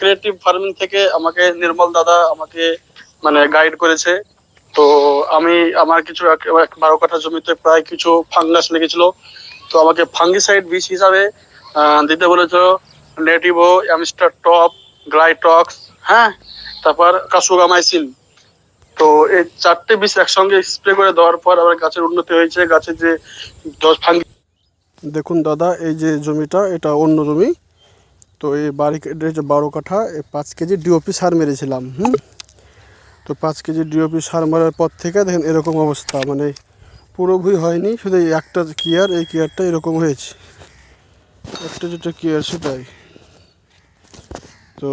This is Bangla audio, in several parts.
ক্রিয়েটিভ ফার্মিং থেকে আমাকে নির্মল দাদা আমাকে মানে গাইড করেছে। তো আমি আমার কিছু বারো কাঠা জমিতে প্রায় কিছু ফাঙ্গাস লেগেছিল। তো আমাকে ফাঙ্গিসাইড বীজ হিসাবে দিতে বলেছিল নেটিভো অ্যামিস্টার টপ গ্লাইটক্স হ্যাঁ? তারপর কাসুগামাইসিন তো এই চারটে বিষ একসঙ্গে স্প্রে করে দেওয়ার পর আমার গাছের উন্নতি হয়েছে। গাছের যে দশ ফাঙ্গি দেখুন দাদা, এই যে জমিটা, এটা অন্য জমি। তো এই এই যে বারো কাঠা পাঁচ কেজি ডিওপি সার মেরেছিলাম, হুম? তো পাঁচ কেজি ডিওপি সার মারার পর থেকে দেখেন এরকম অবস্থা মানে পুরোপুরি হয়নি, শুধু একটা কেয়ার, এই কেয়ারটা এরকম হয়েছে। একটা যেটা কেয়ার, সেটাই। তো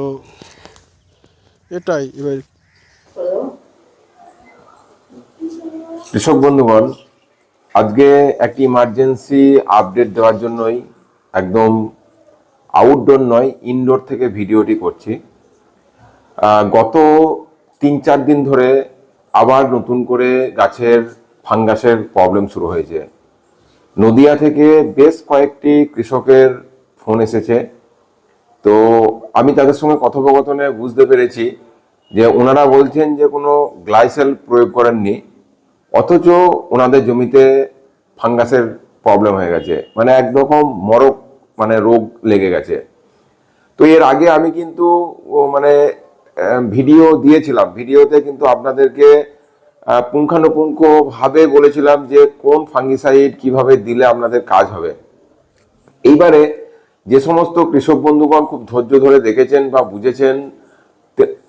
এটাই এবার। কৃষক বন্ধুগণ, আজকে একটি ইমার্জেন্সি আপডেট দেওয়ার জন্যই একদম আউটডোর নয় ইনডোর থেকে ভিডিওটি করছি। গত তিন চার দিন ধরে আবার নতুন করে গাছের ফাঙ্গাসের প্রবলেম শুরু হয়েছে। নদিয়া থেকে বেশ কয়েকটি কৃষকের ফোন এসেছে। তো আমি তাদের সঙ্গে কথোপকথনে বুঝতে পেরেছি যে ওনারা বলছেন যে কোনো গ্লাইসেল প্রয়োগ করেননি, অথচ ওনাদের জমিতে ফাঙ্গাসের প্রবলেম হয়ে গেছে। মানে একরকম মরক মানে রোগ লেগে গেছে। তো এর আগে আমি কিন্তু মানে ভিডিও দিয়েছিলাম। ভিডিওতে কিন্তু আপনাদেরকে পুঙ্খানুপুঙ্খভাবে বলেছিলাম যে কোন ফাঙ্গিসাইড কীভাবে দিলে আপনাদের কাজ হবে। এইবারে যে সমস্ত কৃষক বন্ধুগণ খুব ধৈর্য ধরে দেখেছেন বা বুঝেছেন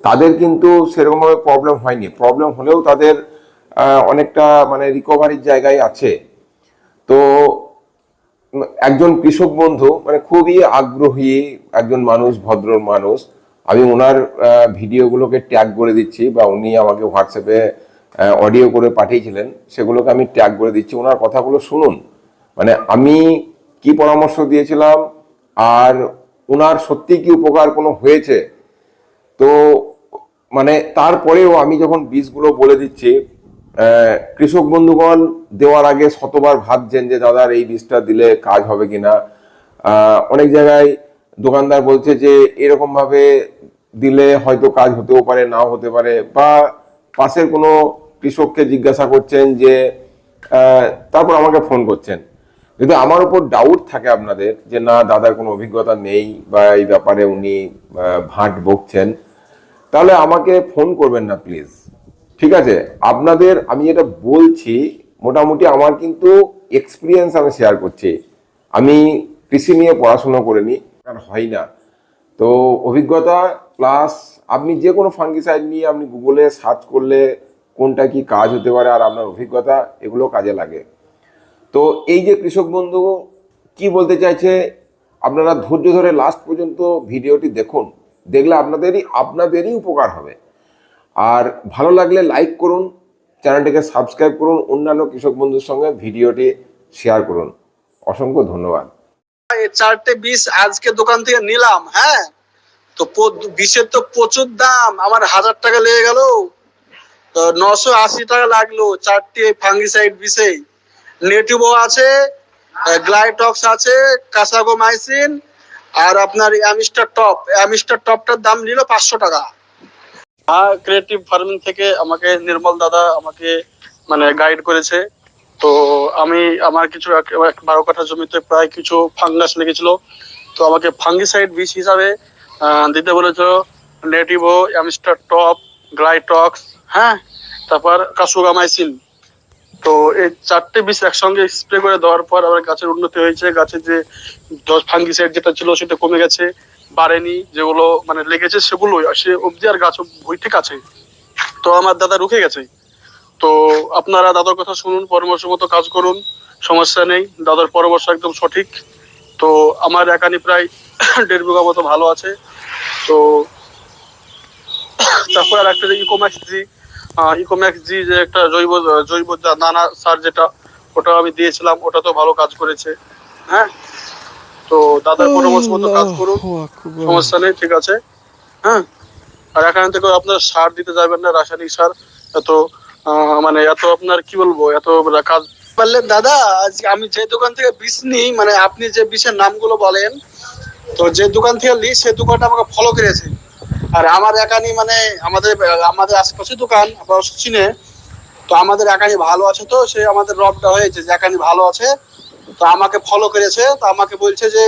তাদের কিন্তু সেরকমভাবে প্রবলেম হয়নি। প্রবলেম হলেও তাদের অনেকটা মানে রিকভারির জায়গায় আছে। তো একজন কৃষক বন্ধু মানে খুবই আগ্রহী একজন মানুষ, ভদ্র মানুষ, আমি ওনার ভিডিওগুলোকে ট্যাগ করে দিচ্ছি বা উনি আমাকে হোয়াটসঅ্যাপে অডিও করে পাঠিয়েছিলেন, সেগুলোকে আমি ট্যাগ করে দিচ্ছি। ওনার কথাগুলো শুনুন। মানে আমি কি পরামর্শ দিয়েছিলাম আর ওনার সত্যি কি উপকার কোনো হয়েছে? তো মানে তারপরেও আমি যখন বীজগুলো বলে দিচ্ছি কৃষক বন্ধুগণ, দেওয়ার আগে শতবার ভাবছেন যে দাদার এই বীজটা দিলে কাজ হবে কিনা। অনেক জায়গায় দোকানদার বলছে যে এরকম ভাবে দিলে হয়তো কাজ হতেও পারে, নাও হতে পারে বা পাশের কোনো কৃষককে জিজ্ঞাসা করছেন যে তারপর আমাকে ফোন করছেন। যদি আমার উপর ডাউট থাকে আপনাদের যে, না, দাদার কোনো অভিজ্ঞতা নেই বা এই ব্যাপারে উনি ভাট বকছেন, তাহলে আমাকে ফোন করবেন না প্লিজ ঠিক আছে? আপনাদের আমি যেটা বলছি, মোটামুটি আমার কিন্তু এক্সপিরিয়েন্স আমি শেয়ার করছি। আমি কৃষি নিয়ে পড়াশোনা করিনি আর হয় না। তো অভিজ্ঞতা প্লাস আপনি যে কোনো ফাঙ্গিসাইড নিয়ে আপনি গুগলে সার্চ করলে কোনটা কি কাজ হতে পারে আর আপনার অভিজ্ঞতা, এগুলো কাজে লাগে। তো এই যে কৃষক বন্ধু, কি বলতে চাইছে? আপনারা ধৈর্য ধরে লাস্ট পর্যন্ত ভিডিওটি দেখুন। দেখলে আপনাদেরই আপনাদেরই উপকার হবে। আর ভালো লাগলে লাইক করুন, চ্যানেলটিকে সাবস্ক্রাইব করুন, অন্যান্য কৃষক বন্ধুর সঙ্গে ভিডিওটি শেয়ার করুন। অসংখ্য ধন্যবাদ। চারটে বিষ আজকে দোকান থেকে নিলাম হ্যাঁ? তো বিষের তো প্রচুর দাম, আমার হাজার টাকা লেগে গেল। নশো আশি টাকা লাগল চারটে ফাঙ্গিসাইড বিষে নেটিভো আছে গ্লাইটক্স আছে কাসাগোমাইসিন আর আপনার অ্যামিস্টার টপ অ্যামিস্টার টপটার দাম নিল পাঁচশো টাকা। হ্যাঁ ক্রিয়েটিভ ফার্মিং থেকে আমাকে নির্মল দাদা আমাকে মানে গাইড করেছে। তো আমি আমার কিছু বারো কাঠা জমিতে প্রায় কিছু ফাঙ্গাস লেগেছিল। তো আমাকে ফাঙ্গিসাইড বীজ হিসাবে দিতে বলেছিল নেটিভো অ্যামিস্টার টপ গ্লাইটক্স হ্যাঁ? তারপর কাসুগামাইসিন তো এই চারটে বীজ একসঙ্গে স্প্রে করে দেওয়ার পর আমার গাছের উন্নতি হয়েছে। গাছের যে ফাঙ্গিসাইড যেটা ছিল সেটা কমে গেছে। বাড়েনি, যেগুলো মানে লেগেছে সেগুলো সে অবধি আর গাছ বই ঠিক আছে। তো আমার দাদা রুখে গেছে। তো আপনারা দাদার কথা শুনুন পরামর্শ মতো কাজ করুন, সমস্যা নেই, দাদার পরামর্শ একদম সঠিক। তো আমার একানি প্রায় দেড় বিঘা মতো ভালো আছে। তো তারপর আর একটা ইকোম্যাক্স জি ইকোম্যাক্স জি যে একটা জৈব জৈব দানা সার যেটা, ওটা আমি দিয়েছিলাম, ওটা তো ভালো কাজ করেছে। হ্যাঁ? তো দাদার পরামর্শ মতো কাজ করুন সমস্যা নেই ঠিক আছে। হ্যাঁ? আর এখান থেকে আপনার সার দিতে যাবেন না রাসায়নিক সার। এত মানে এত আপনার কি বলব এত কাজ বললেন দাদা আজকে আমি যে দোকান থেকে বিষ নিই মানে আপনি যে বিষের নামগুলো বলেন তো যে দোকান থেকে লি সে দোকানটা আমাকে ফলো করেছে। আর আমার একানি মানে আমাদের আমাদের আশেপাশে দোকান আপনারা চিনে তো আমাদের একানি ভালো আছে তো সে আমাদের রবটা হয়েছে যে একানি ভালো আছে। তো আমাকে ফলো করেছে, তো আমাকে বলছে যে,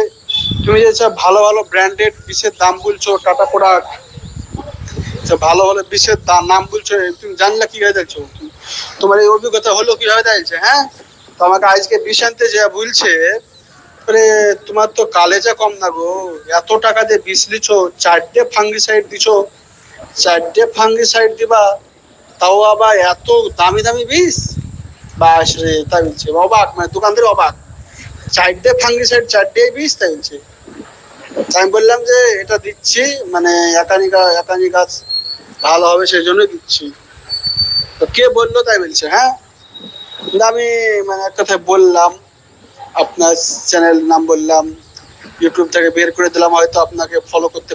তুমি যে ভালো ভালো ব্র্যান্ডেড বিষের দাম বলছো টাটা প্রোডাক্ট ভালো ভালো বিষের নাম বলছো তুমি জানলে কি হয়ে দেখছ? তোমার এই অভিজ্ঞতা হলো কীভাবে দেখছে হ্যাঁ? তো আমাকে আজকে বিষ আনতে যে বলছে, আরে, তোমার তো কালেজা কম না গো, এত টাকা দিয়ে বিষ দিছো চারটে ফাঙ্গিসাইড দিছো, চারটে ফাঙ্গিসাইড দিবা, তাও আবার এত দামি দামি বিষ? বাস রে তাই বলছে, অবাক মানে দোকানদার অবাক। চারটে ফাঙ্গিসাইড চারটে বিষ তাই আমি বললাম যে এটা দিচ্ছি মানে একানি গাছ একানি গাছ ভালো হবে সেই জন্যই দিচ্ছি। তো কে বলল তাই বলছে হ্যাঁ? আমি মানে এক কথায় বললাম, আপনার চ্যানেল নাম বললাম ইউটিউব থেকে বের করে দিলাম, হয়তো আপনাকে ফলো করতে